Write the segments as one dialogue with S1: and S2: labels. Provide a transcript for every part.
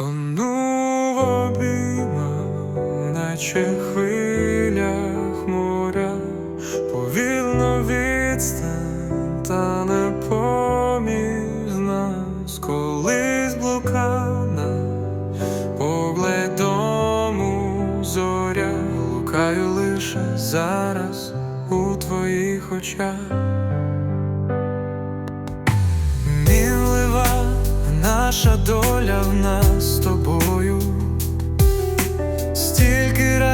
S1: Тону в обіймах, наче хвилях моря, повільно відстань, та не поміж нас, колись блукана, поглядом у зоря, лукаю лише зараз у твоїх очах. Наша доля в нас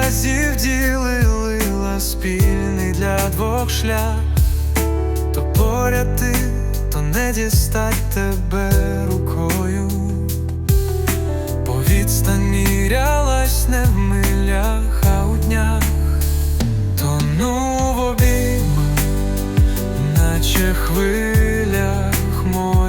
S1: разів ділила спільний для двох шлях, то поряд ти, то не дістать тебе рукою, по відстань мірялась не в милях, а у днях, тону в обіймах наче хвилях моря,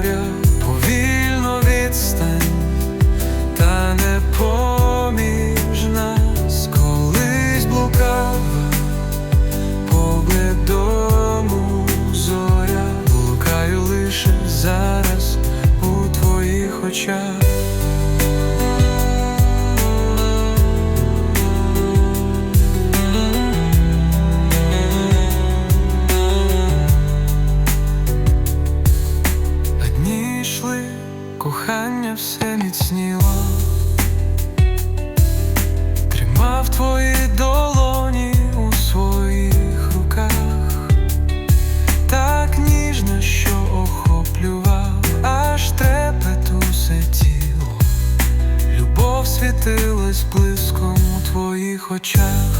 S1: твоїх очах,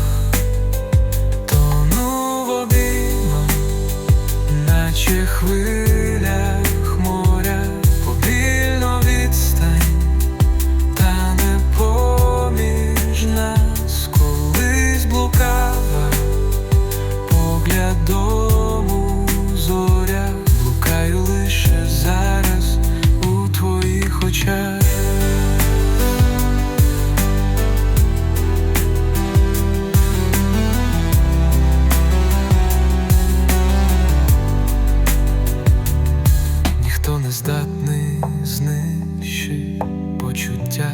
S1: здатний знищити почуття,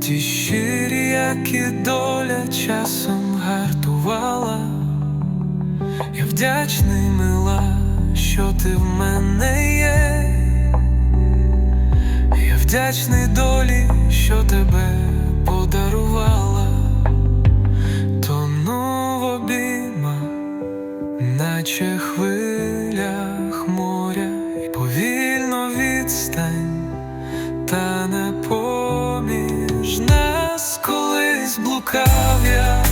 S1: ті щирі, як і доля часом гартувала. Я вдячний, мила, що ти в мене є. Я вдячний долі, що тебе подарувала, тону в наче хвилях та не поміж нас колись блукав я,